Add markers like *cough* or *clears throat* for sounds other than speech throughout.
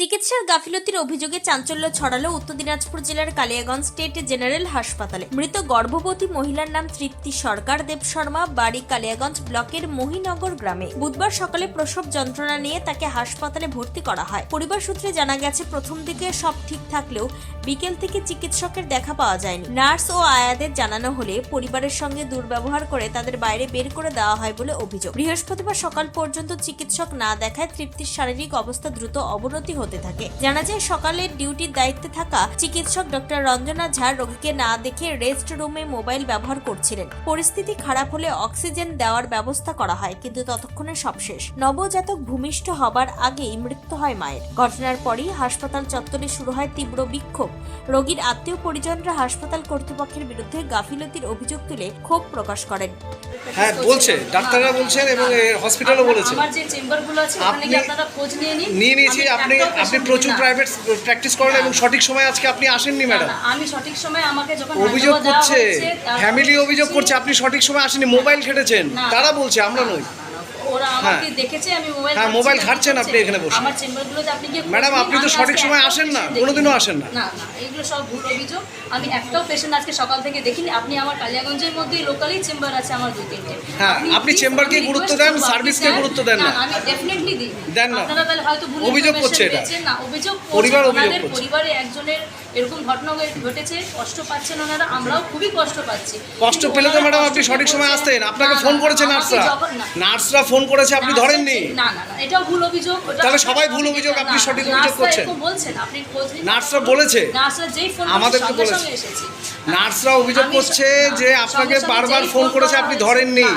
চিকিৎসার গাফিলতির অভিযোগে চাঞ্চল্য ছড়ালো উত্তর দিনাজপুর জেলার কালিয়াগঞ্জ স্টেট জেনারেল হাসপাতালে। মৃত গর্ভবতী মহিলার নাম তৃপ্তি সরকার, দেব শর্মা, বাড়ি কালিয়াগঞ্জ ব্লকের মহিনগর গ্রামে। বুধবার সকালে প্রসব যন্ত্রণা নিয়ে তাকে হাসপাতালে ভর্তি করা হয়। পরিবার সূত্রে জানা গেছে, প্রথম দিকে সব ঠিক থাকলেও বিকেল থেকে চিকিৎসকের দেখা পাওয়া যায়নি। নার্স ও আয়াদের জানানো হলে পরিবারের সঙ্গে দুর্ব্যবহার করে তাদের বাইরে বের করে দেওয়া হয় বলে অভিযোগ। বৃহস্পতিবার সকাল পর্যন্ত চিকিৎসক না দেখায় তৃপ্তির শারীরিক অবস্থা দ্রুত অবনতি হতে থাকে। জানা যায় সকালের ডিউটির দায়িত্বে থাকা চিকিৎসক ডক্টর রঞ্জনা ঝা রোগীকে না দেখে রেস্ট রুমে মোবাইল ব্যবহার করছিলেন। পরিস্থিতি খারাপ হলে অক্সিজেন দেওয়ার ব্যবস্থা করা হয় কিন্তু ততক্ষণে সব শেষ। নবজাতক ভূমিষ্ঠ হবার আগেই মৃত্যু হয় মায়ের। ঘটনার পরই হাসপাতাল চত্বরে শুরু হয় তীব্র বিক্ষোভ। রোগীর আত্মীয় পরিজনরা হাসপাতাল কর্তৃপক্ষের বিরুদ্ধে গাফিলতির অভিযোগ তুলে ক্ষোভ প্রকাশ করেন। হ্যাঁ বলছে ডাক্তাররা বলছেন এবং হসপিটালও বলেছে। আমার যে চেম্বারগুলো আছে ওখানে আপনারা খোঁজ নিয়ে নিন। নিয়ে নিয়েছি আপনি আপনি প্রচুর প্রাইভেট প্র্যাকটিস করেন এবং সঠিক সময় আজকে আপনি আসেননি ম্যাডাম আমি সঠিক সময় আমাকে যখন অভিযোগ করছে ফ্যামিলি অভিযোগ করছে আপনি সঠিক সময় আসেননি মোবাইল খেটেছেন। তারা বলছে আমরা নই। ওরা আমাকে দেখেছে আমি মোবাইল হ্যাঁ, মোবাইল আমি আপনি এখানে বসে। আমার চেম্বারগুলোতে আপনি ম্যাডাম, আপনি তো সঠিক সময় আসেন না, কোনোদিনও আসেন না। না না এগুলো সব ভুল অভিযোগ আমি একটাও পেশেন্ট আজকে সকাল থেকে দেখিনি আপনি আমার কালিয়াগঞ্জের মধ্যেই লোকালি চেম্বার আছে আমার দুই তিনটে হ্যাঁ, আপনি চেম্বারকে গুরুত্ব দেন, সার্ভিসকে গুরুত্ব দেন না। আমি ডেফিনেটলি দিই দেন না। আপনারা তাহলে হয়তো ভুল অভিযোগ করছে এটা। না অভিযোগ পরিবার অভিযোগ পরিবারে একজনের এরকম ঘটনা ঘটেছে কষ্ট পাচ্ছেন ওনারা আমরাও খুবই কষ্ট পাচ্ছি কষ্ট পেলে তো ম্যাডাম আপনি সঠিক সময় আসতেন আপনাকে ফোন করেছে নার্সরা নার্সরা ফোন করেছে আপনি ধরেননি না না এটাও ভুল অভিযোগ তাহলে সবাই ভুল অভিযোগ, আপনি সঠিক অভিযোগ করছেন। বলছেন আপনি। নার্সরা বলেছে? নার্সরা যেই ফোন আমাদেরকে সঙ্গে বলেছে। নার্সরা অভিযোগ করছে যে আপনাকে বারবার ফোন করেছে আপনি ধরেননি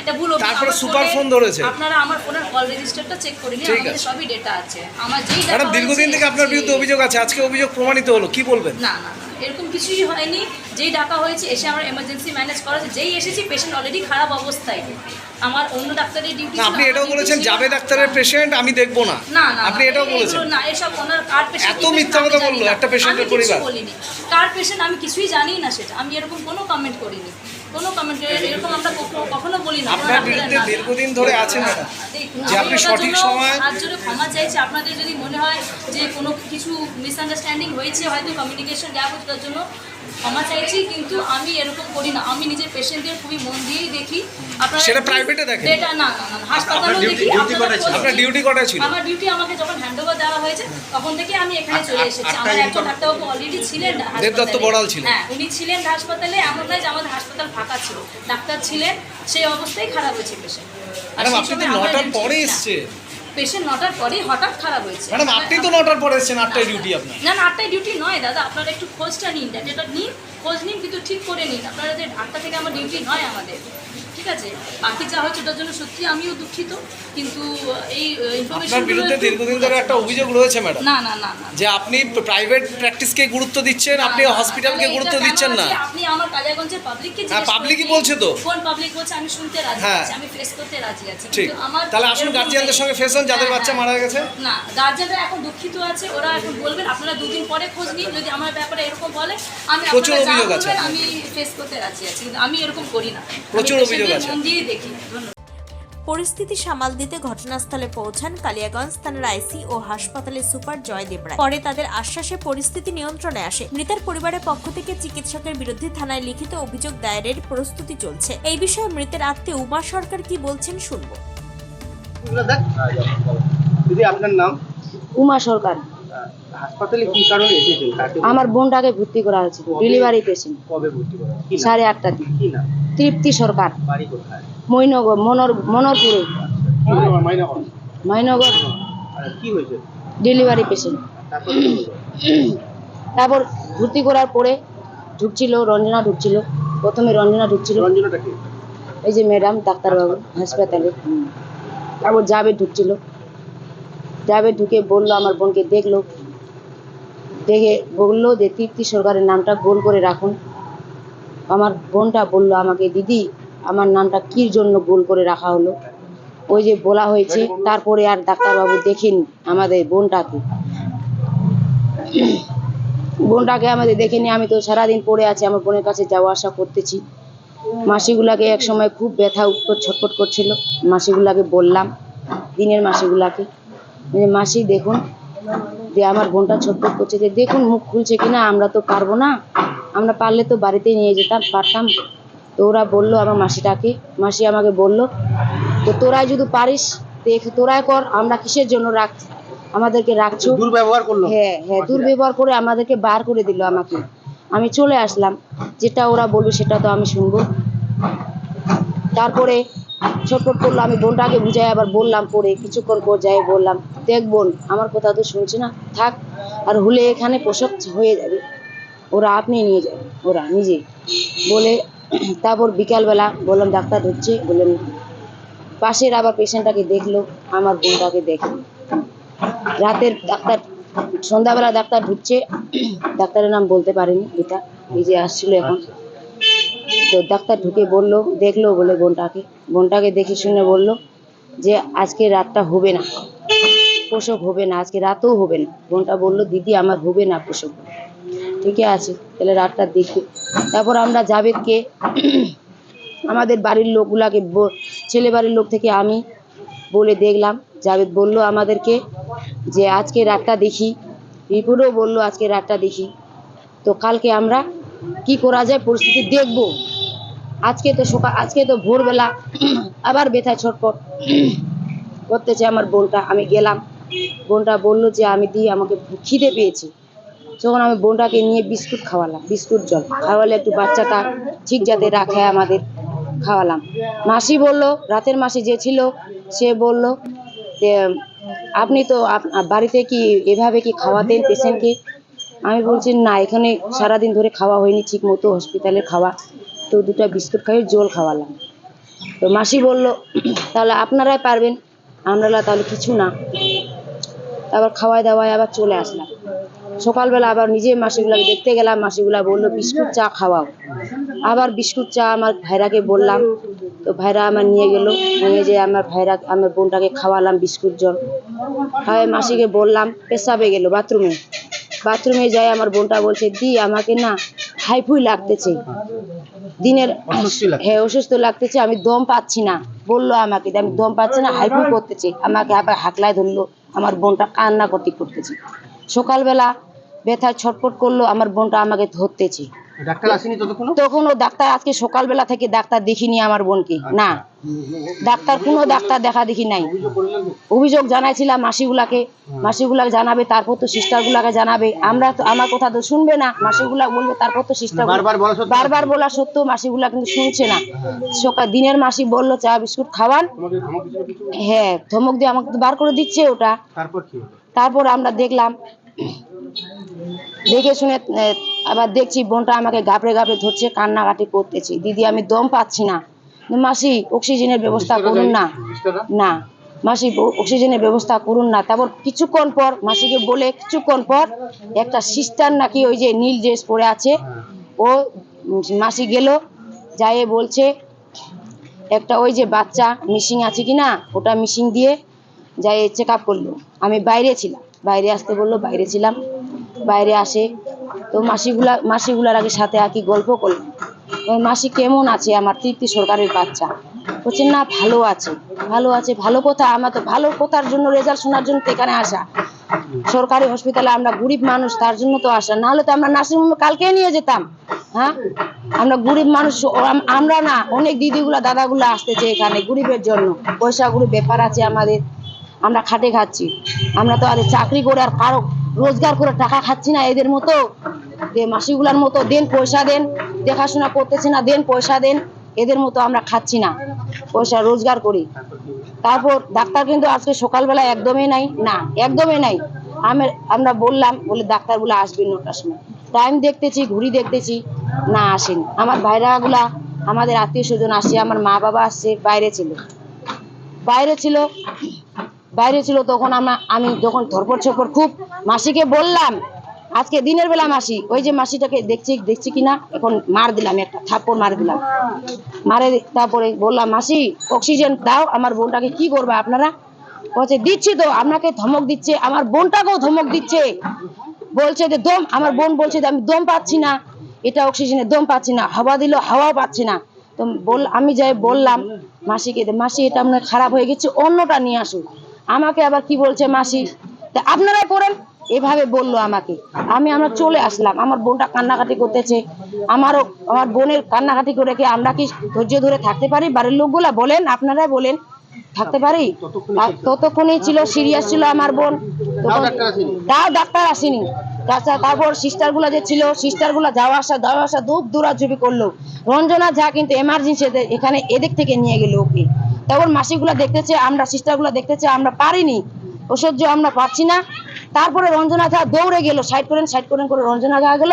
এটা। তারপরে সুপার ফোন ধরেছে। আপনারা আমার ফোনের কল রেজিস্টারটা চেক করে নিন আমাদের সবই ডেটা আছে আমার যেই ম্যাডাম দীর্ঘদিন থেকে আপনার। বিরুদ্ধে অভিযোগ আছে আজকে অভিযোগ প্রমাণিত হলো কি বলবেন? না না এরকম কিছুই হয়নি। যেই ডাকা হয়েছে এসে আমরা এমার্জেন্সি ম্যানেজ করা হয়েছে। যেই এসেছি পেশেন্ট অলরেডি খারাপ অবস্থায়। আমার অন্য ডাক্তারের ডিউটি আপনি এটাও বলেছেন যাবে ডাক্তারের পেশেন্ট আমি দেখব না। না না আপনি এটাও বলেছেন। না এসব ওনার কার পেশেন্ট এত মিথ্যা কথা বলল একটা পেশেন্টের পরিবার। বলিনি। কার পেশেন্ট আমি কিছুই জানি না সেটা। আমি এরকম কোনো কমেন্ট করিনি। কোনো কমেন্টে এরকম আমরা কখনো- বলি না। আপনার বিরুদ্ধে দীর্ঘদিন ধরে আছেন ম্যাডাম যে আপনি সঠিক জন্য সময়- আজ জোরে ক্ষমা চাইছি আপনাদের যদি মনে হয় যে কোনো কিছু মিসআন্ডারস্ট্যান্ডিং হয়েছে হয়তো কমিউনিকেশন গ্যাপ হচ্ছে তার জন্য ক্ষমা চাইছি কিন্তু আমি এরকম করি না। আমি নিজের পেশেন্টদের খুবই মন দিয়েই দেখি। সেটা এ দেখেন? এটা না না হাসপাতালেও দেখি আপনারা ডিউটি কটায় ছিল? আমার ডিউটি আমাকে যখন হ্যান্ডওভার দেওয়া হয়েছে তখন থেকে আমি এখানে চলে এসেছি। আমার একজন ডাক্তারবাবু অলরেডি ছিলেন হাসপাতালে। দেবদত্ত বড়াল ছিলেন। হ্যাঁ উনি ছিলেন হাসপাতালে। এমন নয় যে আমাদের হাসপাতাল ফাঁকা ছিল। ডাক্তার ছিলেন সেই অবস্থায় খারাপ হয়েছে পেশেন্ট ম্যাডাম আপনি তো নটার পরে এসছে পেশেন্ট নটার পরেই হঠাৎ খারাপ হয়েছে। ম্যাডাম আপনি তো নটার পরে এসছেন আটটায় ডিউটি আপনার। না না আটটায় ডিউটি নয় দাদা আপনারা একটু খোঁজটা নিন ডেটাটা নিন। খোঁজ নিন কিন্তু ঠিক করে নিন। আপনারা যে আটটা থেকে আমার ডিউটি নয় আমাদের। আছে বাকি যা হচ্ছে ওটার জন্য সত্যি আমিও দুঃখিত কিন্তু এই ইনফরমেশন বিরুদ্ধে দীর্ঘদিন ধরে একটা অভিযোগ রয়েছে ম্যাডাম না না না যে আপনি প্রাইভেট প্র্যাকটিসকে গুরুত্ব দিচ্ছেন আপনি হসপিটালকে গুরুত্ব দিচ্ছেন না আপনি আমার কালিয়াগঞ্জের পাবলিককে হ্যাঁ, public ই বলছে তো। কোন পাবলিক বলছে আমি শুনতে রাজি হ্যাঁ। আছি আমি ফেস করতে রাজি আছি ঠিক তাহলে আসুন গার্জিয়ানদের সঙ্গে ফেস হন যাদের হ্যাঁ, বাচ্চা হ্যাঁ। মারা গেছে না গার্জেনরা এখন দুঃখিত আছে ওরা এখন বলবেন আপনারা দুদিন পরে খোঁজ নিন যদি আমার ব্যাপারে এরকম বলে আমি প্রচুর অভিযোগ আছে। আমি ফেস করতে রাজি আছি কিন্তু আমি এরকম করি না প্রচুর অভিযোগ আছে। দেখি। ধন্যবাদ। পরিস্থিতি সামাল দিতে ঘটনাস্থলে পৌঁছান কালিয়াগঞ্জ থানার আইসি ও হাসপাতালের সুপার জয়দেব রায় পরে তাদের আশ্বাসে পরিস্থিতি নিয়ন্ত্রণে আসে। মৃতের পরিবারের পক্ষ থেকে চিকিৎসকের বিরুদ্ধে থানায় লিখিত অভিযোগ দায়েরের প্রস্তুতি চলছে। এই বিষয়ে মৃতের আত্মীয় উমা সরকার কি বলছেন শুনব। দিদি আপনার নাম? উমা সরকার। হাসপাতালে কি কারণে এসেছেন? আমার বোনটাকে ভর্তি করা হয়েছে ডেলিভারি পেশেন্ট। কবে ভর্তি করা সাড়ে আটটা দিন কি না তৃপ্তি সরকার। বাড়ি কোথায়? মৈনগর মনোর মনোরপুরে। মৈনগর। কি হয়েছে? Delivery patient. তারপর তারপর ভর্তি করার পরে ঢুকছিল রঞ্জনা ঢুকছিল। প্রথমে রঞ্জনা ঢুকছিল। রঞ্জনাটা কি? এই যে ম্যাডাম ডাক্তারবাবু হাসপাতালে। তারপর যাবে ঢুকছিল। যাবে ঢুকে বলল, আমার বোনকে দেখল। দেখে বলল যে, তৃপ্তি সরকারের নামটা গোল করে রাখুন। আমার বোনটা বলল আমাকে, দিদি, আমার নামটা কি জন্য গোল করে রাখা হলো? ওই যে বলা হয়েছে, তারপরে আর ডাক্তারবাবু দেখেনি আমাদের বোনটাকে। বোনটাকে আমাদের দেখেনি, আমি তো সারাদিন পড়ে আছি, আমার বোনের কাছে যাওয়া আসা করতেছি। মাসিগুলাকে এক সময় খুব ব্যথা উত্তর ছটফট করছিল, মাসিগুলাকে বললাম, দিনের মাসিগুলাকে। মাসি দেখুন দিয়ে আমার বোনটা ছটফট করছে যে দেখুন মুখ খুলছে কিনা আমরা তো পারব না। আমরা পারলে তো বাড়িতে নিয়ে যেতাম পারতাম। তো ওরা বলল আমার মাসিটাকে মাসি আমাকে বলল তো তোরাই যদি পারিস দেখ তোরাই কর আমরা কিসের জন্য রাখ আমাদেরকে রাখছো? দুর্ব্যবহার করল। হ্যাঁ হ্যাঁ দুর্ব্যবহার করে আমাদেরকে বার করে দিল আমাকে। আমি চলে আসলাম যেটা ওরা বলবে সেটা তো আমি শুনব। তারপরে ছটফট করল, আমি বোনটাকে বুঝাই আবার বললাম পরে কিছুক্ষণ পর যাই বললাম, দেখ বোন, আমার কথা তো শুনছে না, থাক, আর হলে এখানে প্রসব হয়ে যাবে, ওরা আপনি নিয়ে যাবে, ওরা নিজে। বলে তারপর বিকালবেলা বললাম, ডাক্তার ঢুকছে বললেন পাশের আবার পেশেন্টটাকে দেখল, আমার বোনটাকে দেখল রাতের ডাক্তার, সন্ধ্যাবেলা ডাক্তার ঢুকছে, ডাক্তারের নাম বলতে পারেনি, এটা যে আসছিল এখন। তো ডাক্তার ঢুকে বলল, দেখল বলে বোনটাকে। বোনটাকে দেখে শুনে বলল যে, আজকে রাতটা হবে না। প্রসব হবে না, আজকে রাতেও হবে না। বোনটা বলল, দিদি, আমার হবে না প্রসব ঠিকই আছে, তাহলে রাতটা দেখবে তারপর আমরা জাবেদকে আমাদের বাড়ির লোকগুলাকে ছেলে বাড়ির লোক থেকে আমি বলে দেখলাম। জাবেদ বলল আমাদেরকে যে, আজকে রাতটা দেখি। রিপোর্টও বলল, আজকে রাতটা দেখি। তো কালকে আমরা কি করা যায় পরিস্থিতি দেখব। আজকে তো সকাল, আজকে তো ভোরবেলা *clears throat* আবার ব্যথায় ছটপট *clears throat* করতেছে আমার বোনটা। আমি গেলাম, বোনটা বলল যে আমি দিই আমাকে খিদে পেয়েছি। যখন আমি বোনটাকে নিয়ে বিস্কুট খাওয়ালাম, বিস্কুট জল। খাওয়ালে একটু বাচ্চাটা ঠিক যাতে রাখে আমাদের, খাওয়ালাম। মাসি বলল, রাতের মাসি যে ছিল, সে বলল যে, আপনি তো বাড়িতে কি এভাবে কি খাওয়াতেন পেশেন্টকে? আমি বলছি, না, এখানে সারাদিন ধরে খাওয়া হয়নি ঠিক মতো হসপিটালে খাওয়া। তো দুটো বিস্কুট খাইয়ে জল খাওয়ালাম। তো মাসি বলল, তাহলে আপনারাই পারবেন। আমরা তাহলে কিছু না। তারপর খাওয়াই দাওয়ায় আবার চলে আসলাম। সকালবেলা আবার নিজে মাসিগুলাকে দেখতে গেলাম, মাসিগুলা বলল, বিস্কুট চা খাওয়াও। আবার বিস্কুট চা আমার ভাইরাকে বললাম। তো ভাইরা আমার নিয়ে গেল, নিয়ে যেয়ে আমার ভাইরা, আমার বোনটাকে খাওয়ালাম বিস্কুট, জল। খাওয়াই মাসিকে বললাম, পেশাবে গেল বাথরুমে। বাথরুমে যাই আমার বোনটা বলছে দি আমাকে না হাইফুই লাগতেছে। দিনের হ্যাঁ অসুস্থ লাগতেছে আমি দম পাচ্ছি না। বলল আমাকে আমি দম পাচ্ছি না হাইফুই করতেছে। আমাকে আবার হাকলায় ধরলো আমার বোনটা কান্না করতে করতেছে। সকালবেলা ব্যথায় ছটফট করল আমার বোনটা আমাকে ধরতেছে। ডাক্তার আসেনি ততক্ষণ তখন ও ডাক্তার আজকে সকালবেলা থেকে ডাক্তার দেখিনি আমার বোনকে না। ডাক্তার কোনো ডাক্তার দেখা দেখি নাই। অভিযোগ জানাইছিলাম মাসিগুলাকে। মাসিগুলাকে জানাবে তারপর তো সিস্টারগুলাকে জানাবে। আমরা তো আমার কথা তো শুনবে না। মাসিগুলা বলবে তারপর তো সিস্টার বারবার বলা সত্ত্বেও- বারবার বলা সত্ত্বেও মাসিগুলা কিন্তু শুনছে না। সকাল দিনের মাসি বলল চা বিস্কুট খাওয়ান। হ্যাঁ ধমক দিয়ে আমাকে তো বার করে দিচ্ছে ওটা। তারপর আমরা দেখলাম দেখে শুনে আবার দেখছি বোনটা আমাকে গাবড়ে গাবড়ে ধরছে কান্নাকাটি করতেছি। দিদি আমি দম পাচ্ছি না। মাসি অক্সিজেনের ব্যবস্থা করুন না। না। মাসি অক্সিজেনের ব্যবস্থা করুন না। তারপর কিছুক্ষণ পর মাসিকে বলে কিছুক্ষণ পর একটা সিস্টার নাকি ওই যে নীল ড্রেস পরে আছে ও মাসি গেল যাইয়ে বলছে একটা ওই যে বাচ্চা মিশিং আছে কি না ওটা মিশিং দিয়ে যাই চেক আপ করল। আমি বাইরে ছিলাম। বাইরে আসতে বলল বাইরে ছিলাম। বাইরে আসে। তো মাসিগুলা, মাসিগুলার আগে সাথে আর কি গল্প করলাম। মাসি কেমন আছে? আমার তৃপ্তি সরকারের বাচ্চা। বলছে, না, ভালো আছে। ভালো আছে, ভালো কথা। আমার তো ভালো কথার জন্য রেজাল্ট শোনার জন্য তো এখানে আসা। সরকারি হসপিটালে আমরা গরিব মানুষ, তার জন্য তো আসা। নাহলে তো আমরা নার্সিংহোমে কালকে নিয়ে যেতাম। হ্যাঁ? আমরা গরিব মানুষ আমরা না, অনেক দিদিগুলা, দাদাগুলা আসতেছে এখানে গরিবের জন্য। পয়সা ব্যাপার আছে আমাদের। আমরা খাটে খাচ্ছি। আমরা তো আর চাকরি করে আর কারও রোজগার করে টাকা খাচ্ছি না এদের মতো। মাসিগুলার মতো, দেন পয়সা দেন, দেখাশোনা করতেছে না, দেন পয়সা দেন, এদের মতো আমরা খাচ্ছি না। পয়সা রোজগার করি। তারপর ডাক্তার কিন্তু আজকে সকালবেলা একদমই নাই। না, একদমই নাই। আমি, আমরা বললাম, বলে ডাক্তারগুলো আসবে নটার সময়। টাইম দেখতেছি ঘুরি দেখতেছি, না আসেন। আমার ভাইরাগুলা, আমাদের আত্মীয় স্বজন আসছে আমার মা বাবা আসছে, বাইরে ছিল। বাইরে ছিল বাইরে ছিল তখন আমরা, আমি যখন ধরপড় ছপড় খুব মাসিকে বললাম, আজকে দিনের বেলা মাসি, ওই যে মাসিটাকে দেখছি দেখছি কিনা, এখন মার দিলাম, একটা থাপ্পড় মার দিলাম। মারে তারপরে বললাম, মাসি অক্সিজেন দাও, আমার বোনটাকে কি করবে আপনারা? বলছে, দিচ্ছি তো, আপনাকে ধমক দিচ্ছে, আমার বোনটাকেও ধমক দিচ্ছে। বলছে যে, দম, আমার বোন বলছে যে, আমি দম পাচ্ছি না, এটা অক্সিজেনের দম পাচ্ছি না, হাওয়া দিল, হাওয়াও পাচ্ছি না। তো বল, আমি যাই বললাম মাসিকে মাসি, এটা আপনার খারাপ হয়ে গেছে, অন্যটা নিয়ে আসুন আমাকে আবার কি বলছে মাসি? তা আপনারাই করেন এভাবে বলল আমাকে। আমি আমরা চলে আসলাম। আমার বোনটা কান্নাকাটি করতেছে। আমারও আমার বোনের কান্নাকাটি করে কি আমরা কি ধৈর্য ধরে থাকতে পারি? বাড়ির লোকগুলা বলেন আপনারা বলেন। থাকতে পারি? আর ততক্ষণই ছিল সিরিয়াস ছিল আমার বোন। তাও ডাক্তার আসেনি? তাছাড়া তারপর সিস্টারগুলা যে ছিল সিস্টারগুলা যাওয়া আসা যাওয়া আসা দুপ দৌড়াঝুপি করল। রঞ্জনা যা কিন্তু এমার্জেন্সি এখানে এদিক থেকে নিয়ে গেল ওকে। তখন মাসিগুলা দেখতেছে আমরা সিস্টারগুলা দেখতেছে আমরা পারিনি অসহ্য আমরা পাচ্ছি না তারপরে রঞ্জনা ঝা দৌড়ে গেল সাইড করেন সাইড করেন করে রঞ্জনা ঝা গেল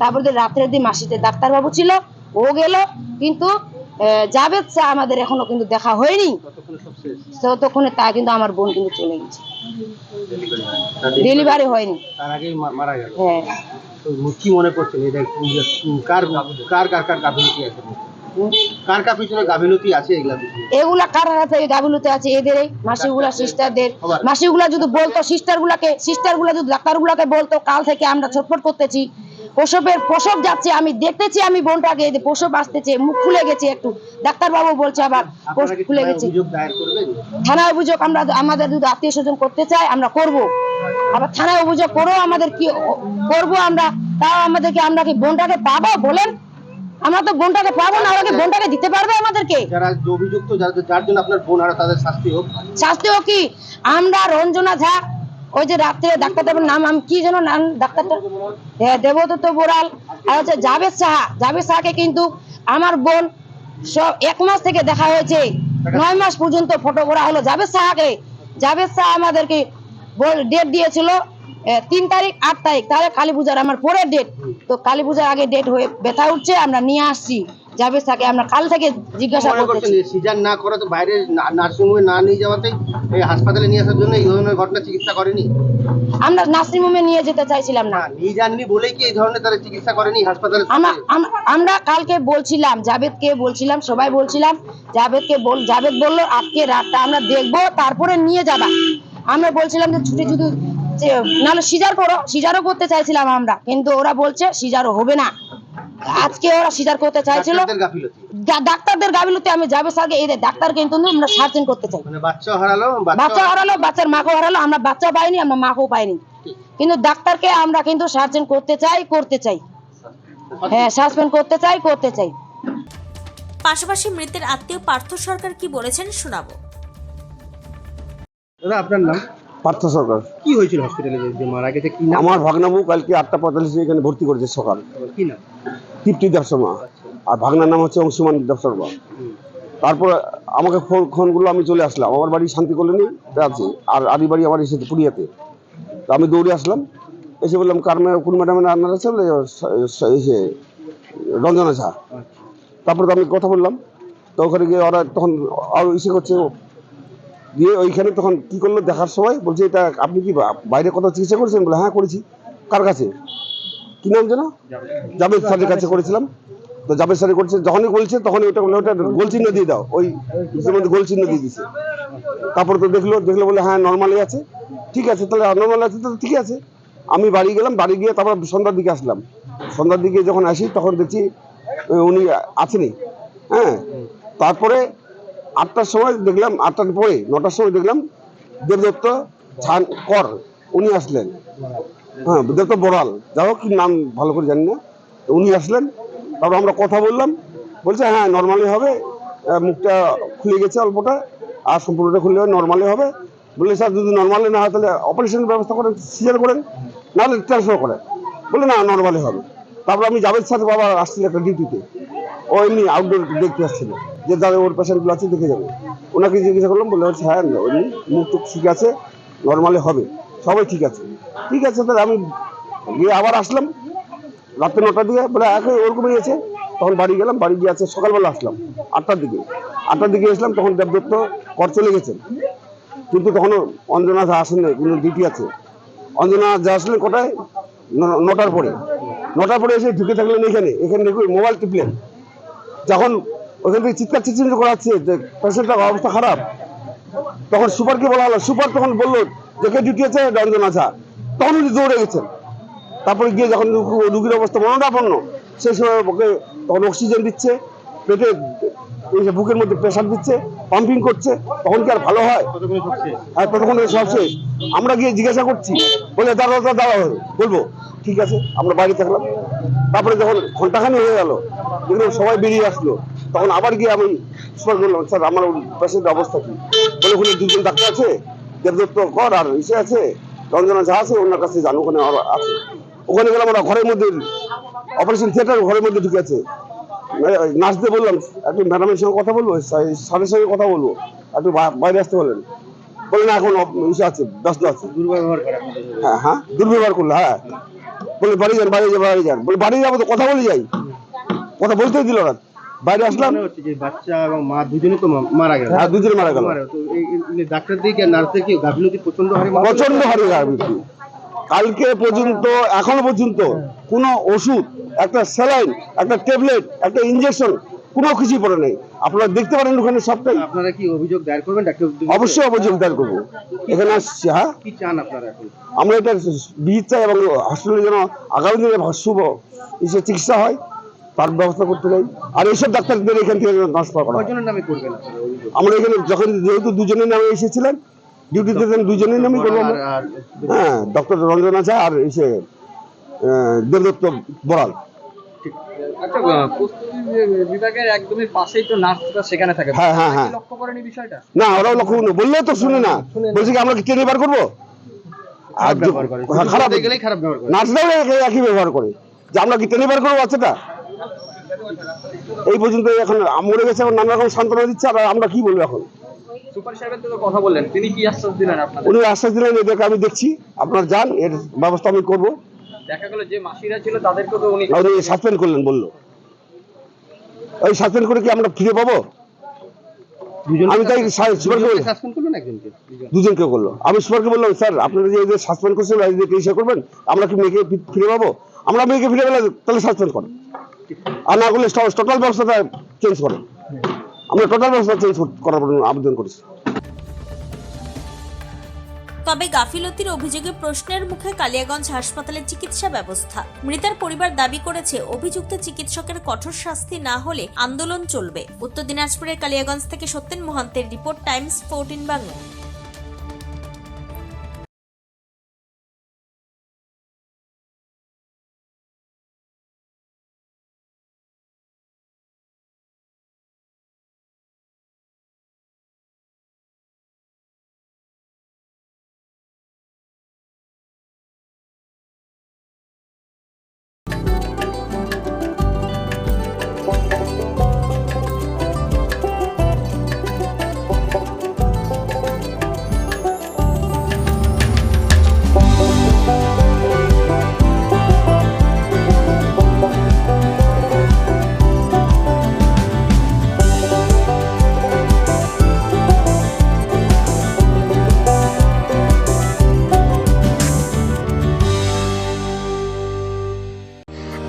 তারপরে রাত্রের দিন মাসিতে ডাক্তারবাবু ছিল ও গেল কিন্তু জাভেদ শাহ আমাদের এখনও কিন্তু দেখা হয়নি সব তা কিন্তু আমার বোন কিন্তু চলে গেছে ডেলিভারি হয়নি তার আগেই মা- মারা গেল হ্যাঁ তো কি মনে করছেন এটা কার কার কার কার গাফিলতি আছে হুম। কার কার পিছনে গাফিলতি আছে এগুলা এগুলা কার হাতে গাবিলতে আছে? এদের মাসিগুলা সিস্টারদের। মাসিগুলা যদি বলতো সিস্টার গুলাকে যদি ডাক্তার বলতো কাল থেকে আমরা ছটফট করতেছি। প্রসবের প্রসব যাচ্ছে আমি দেখতেছি আমি বোনটাকে প্রসব আসতেছে মুখ খুলে গেছে একটু। ডাক্তার বাবু বলছে আবার খুলে থানায় গেছে। অভিযোগ থানায় অভিযোগ আমরা আমাদের যদি আত্মীয় স্বজন করতে চাই আমরা করব। আবার থানায় অভিযোগ করো আমাদের কি করব আমরা? তাও আমাদেরকে আমরা কি বোনটাকে পাবো বলেন আমরা তো বোনটাকে পাবো না ওরা বোনটাকে দিতে পারবে আমাদেরকে? যারা অভিযুক্ত যার যার জন্য আপনার বোন হারা তাদের শাস্তি হোক। শাস্তিও কি? আমরা রঞ্জনা ঝা ওই যে রাত্রে ডাক্তারটার নাম আমি কি যেন নাম ডাক্তারটা? হ্যাঁ দেবদত্ত বোরাল আর হচ্ছে জাভেদ সাহা। জাভেদ সাহাকে কিন্তু আমার বোন সব এক মাস থেকে দেখা হয়েছে। নয় মাস পর্যন্ত ফটো করা হলো। জাভেদ সাহাকে জাভেদ শাহ আমাদেরকে ডেট দিয়েছিল তিন তারিখ আট তারিখ তাহলে কালী পূজার আমার পরের ডেট তো কালী পূজার আগে ডেট হয়ে ব্যথা উঠছে আমরা নিয়ে আসছি। জাভেদ শাহকে আমরা কাল থেকে জিজ্ঞাসা করতেছি। সিজার না করা তো বাইরে নার্সিংহোমে না নিয়ে যাওয়াতেই এই হাসপাতালে নিয়ে আসার জন্য এই ধরনের ঘটনা চিকিৎসা করেনি? আমরা নার্সিংহোমে নিয়ে যেতে চাইছিলাম না। নিয়ে যাননি বলেই কি এই ধরনের তারা চিকিৎসা করেনি হাসপাতালে? আমরা কালকে বলছিলাম জাভেদকে বলছিলাম সবাই বলছিলাম জাভেদকে বল জাভেদ বলল আজকে রাতটা আমরা দেখব তারপরে নিয়ে যাবা। আমরা বলছিলাম যে ছুটি যদি যে নাহলে সিজার করো সিজারও করতে চাইছিলাম আমরা কিন্তু ওরা বলছে সিজারও হবে না। আজকে ওরা সিজার করতে চাইছিল। ডাক্তারদের গাফিলতি। ডা- ডাক্তারদের গাবিলতে আমি যাবে আগে এদের ডাক্তার কিন্তু আমরা সার্জেন করতে চাই। মানে বাচ্চা হারালো বাচ্চা হারালো বাচ্চার মাকেও হারালো আমরা বাচ্চা পাইনি আমরা মাকেও পাইনি। কিন্তু ডাক্তারকে আমরা কিন্তু সার্জেন করতে চাই করতে চাই। হ্যাঁ সাসপেন্ড করতে চাই করতে চাই। পাশাপাশি মৃতের আত্মীয় পার্থ সরকার কি বলেছেন শোনাবো। দাদা আপনার নাম? পার্থ সরকার। কি হয়েছিল হসপিটালে যে মারা গেছে? কি নাম? আমার ভাগনাবু কালকে আটটা পঁয়তাল্লিশে এখানে ভর্তি করেছে সকাল। কি নাম? তৃপ্তি দেবশর্মা আর ভাগনার নাম হচ্ছে অংশুমান দেবশর্মা তারপর আমাকে ফোন ফোনগুলো আমি চলে আসলাম। আমার বাড়ি শান্তি কলোনি আছে। আর আদি বাড়ি আমার এসে পুরিয়াতে তো আমি দৌড়ে আসলাম। এসে বললাম কার কোন ম্যাডামের রান্নার আছে? এসে রঞ্জনা ঝা। তারপরে তো আমি কথা বললাম। তো ওখানে গিয়ে ওরা তখন আরও ইসে করছে। দিয়ে ওইখানে তখন কি করল দেখার সময়? বলছে, এটা আপনি কি বাইরে কোথাও চিকিৎসা করেছেন? বলে হ্যাঁ করেছি। কার কাছে? কি নাম যেন? জাভেদ স্যারের কাছে করেছিলাম। তো জাভেদ স্যারের করেছে, যখনই বলছে তখনই ওটা ওটা গোল চিহ্ন দিয়ে দাও। ওই গোল চিহ্ন দিয়ে দিছে তারপর তো দেখল দেখল বলে হ্যাঁ নর্মালি আছে। ঠিক আছে, তাহলে নর্মাল আছে তো ঠিক আছে। আমি বাড়ি গেলাম, বাড়ি গিয়ে তারপর সন্ধ্যার দিকে আসলাম। সন্ধ্যার দিকে যখন আসি, তখন দেখছি উনি আছেনই হ্যাঁ। তারপরে আটটার সময় দেখলাম, আটটার পরে নটার সময় দেখলাম দেবদত্ত ছান কর, উনি আসলেন। হ্যাঁ দেবদত্ত বড়াল। যাই হোক, কি নাম ভালো করে জানি না। উনি আসলেন, তারপর আমরা কথা বললাম। বলছে হ্যাঁ নর্মালি হবে। মুখটা খুলে গেছে অল্পটা, আর সম্পূর্ণটা খুললে নর্মালি হবে। বললে স্যার, যদি নর্মালি না হয়, তাহলে অপারেশনের ব্যবস্থা করেন সিজার করেন, নাহলে ট্রান্সফার করেন। বলে না নর্মালি হবে। তারপর আমি জাভেদ স্যার বাবা আসছিল একটা ডিউটিতে ও এমনি আউটডোর দেখতে আসছিল। যে যাদের ওর পেশেন্টগুলো আছে, দেখে যাবে। ওনাকে জিজ্ঞাসা করলাম, বললে হচ্ছে হ্যাঁ এমনি মুখ টুক ঠিক আছে নর্মালি হবে। সবাই ঠিক আছে। ঠিক আছে তাহলে আমি গিয়ে আবার আসলাম। রাত্রে নটার দিকে বলে একই ওরকমই আছে। তখন বাড়ি গেলাম, বাড়ি গিয়ে আছে সকালবেলা আসলাম, আটটার দিকে। আটটার দিকে এসলাম, তখন দেবদত্ত কর চলে গেছেন। কিন্তু তখনও অঞ্জনা যা আসেন কিন্তু ডিউটি আছে। অঞ্জনা যা আসলেন কটায় নটার পরে। নটার পরে এসে ঢুকে থাকলেন এখানে এখানে দেখুন মোবাইল টিপলেন। যখন ওখান থেকে চিৎকার চিৎচির করাচ্ছে যে পেশেন্টের অবস্থা খারাপ। তখন সুপারকে বলা হলো সুপার তখন বলল যে কে ডিউটি আছে? রঞ্জন আছা তখন উনি দৌড়ে গেছেন। তারপরে গিয়ে যখন রুগীর অবস্থা মরণাপন্ন সেই সময় ওকে তখন অক্সিজেন দিচ্ছে পেটে এই যে বুকের মধ্যে প্রেশার দিচ্ছে পাম্পিং করছে তখন কি আর ভালো হয়? আর ততক্ষণ সব শেষ? আমরা গিয়ে জিজ্ঞাসা করছি বলে দাঁড়াও দাঁড়াও বলব ঠিক আছে আমরা বাড়ি থাকলাম। তারপরে যখন ঘন্টাখানি হয়ে গেল দেখলাম সবাই বেরিয়ে আসলো। তখন আবার গিয়ে আমি স্পট বললাম স্যার আমার পেশেন্টের অবস্থা কি? বলে ওখানে দুজন ডাক্তার আছে দেবদত্ত কর আর ইসে আছে রঞ্জনা ঝা আছে ওনার কাছে জানো ওখানে আছে। ওখানে গেলাম ওরা ঘরের মধ্যে অপারেশন থিয়েটার ঘরের মধ্যে ঢুকে আছে নার্সদের বললাম একটু ম্যাডামের সঙ্গে কথা বলব স্যারের সঙ্গে কথা বলব একটু বাইরে আসতে বলেন। বলে না এখন ইসে আছে ব্যস্ত আছে। দুর্ব্যবহার হ্যাঁ হ্যাঁ দুর্ব্যবহার করল হ্যাঁ। বলে বাড়ি যান বাড়ি যান বাড়ি যান। বলে বাড়ি যাব তো কথা বলে যাই। কথা বলতেই দিল না। বাইরে আসলাম। বাচ্চা এবং মা দুজনে তো মারা গেল? হ্যাঁ দুজনে মারা গেল। মারা গেল। তো এই এই- এই ডাক্তারদের কি গাফিলতি প্রচণ্ড হারে প্রচণ্ড হারে গার্ভিত্তি কালকে পর্যন্ত এখনও পর্যন্ত কোনো ওষুধ একটা স্যালাইন একটা ট্যাবলেট একটা ইঞ্জেকশন কোনো কিছুই পড়ে নেই। আপনারা দেখতে পারেন ওখানে সবটাই। আপনারা কি অভিযোগ দায়ের করবেন ডাক্তার অবশ্যই অভিযোগ দায়ের করব। এখানে আসছি হ্যাঁ? কি চান আপনারা এখন? আমরা এটা বীজ চাই এবং হসপিটালে যেন আগামী দিনে শুভ চিকিৎসা হয়। তার ব্যবস্থা করতে চাই আর এইসব ডাক্তারদের এখান থেকে ট্রান্সফার করা আমরা এখানে যখন যেহেতু দুজনের নামে এসেছিলেন ডিউটিতে দুজনের নামে করব হ্যাঁ ডক্টর রঞ্জনা ঝা আর এসে দেবদত্ত বড়াল আচ্ছা আহ, প্রস্তুতি যে বিভাগের একদমই পাশেই তো নার্সরা সেখানে থাকে। হ্যাঁ, হ্যাঁ, হ্যাঁ। লক্ষ্য করেন বিষয়টা? না ওরাও লক্ষ্য বললেও তো শুনে না। বলছি কি আমরা কি ট্রেনে বার করব? খারাপ নার্সরাও একই- একই ব্যবহার করে। যে আমরা কি ট্রেনে বার করব বাচ্চাটা? এই পর্যন্ত এখন মরে গেছে এখন নানা রকম সান্ত্বনা দিচ্ছে আর আমরা কি বলব এখন? সুপার সাহেবের তো কথা বললেন তিনি কি আশ্বাস দিলেন উনি আশ্বাস দিলেন এদেরকে আমি দেখছি আপনার যান এর ব্যবস্থা আমি করব। দেখা গেল যে মাসিরা ছিল তাদেরকে তো উনি উনি সাসপেন্ড করলেন বলল। ওই সাসপেন্ড করে কি আমরা ফিরে পাবো? আমি তাই সুপারকে বললাম। সাসপেন্ড করলেন একজনকে? দুজন। দুজনকে করল আমি সুপারকে বললাম স্যার আপনারা যে এদের সাসপেন্ড করছেন এদেরকে ইসে করবেন? আমরা কি মেয়েকে ফিরে পাবো? আমরা মেয়েকে ফিরে পেলে তাহলে সাসপেন্ড করেন। টোটাল ব্যবস্থাটা চেঞ্জ আমরা টোটাল ব্যবস্থা চেঞ্জ করার আবেদন করেছি। তবে গাফিলতির অভিযোগে প্রশ্নের মুখে কালিয়াগঞ্জ হাসপাতালের চিকিৎসা ব্যবস্থা। মৃতার পরিবার দাবি করেছে, অভিযুক্ত চিকিৎসকের কঠোর শাস্তি না হলে আন্দোলন চলবে। উত্তর দিনাজপুরের কালিয়াগঞ্জ থেকে সত্যেন মহান্তের রিপোর্ট, টাইমস ফোরটিন বাংলা।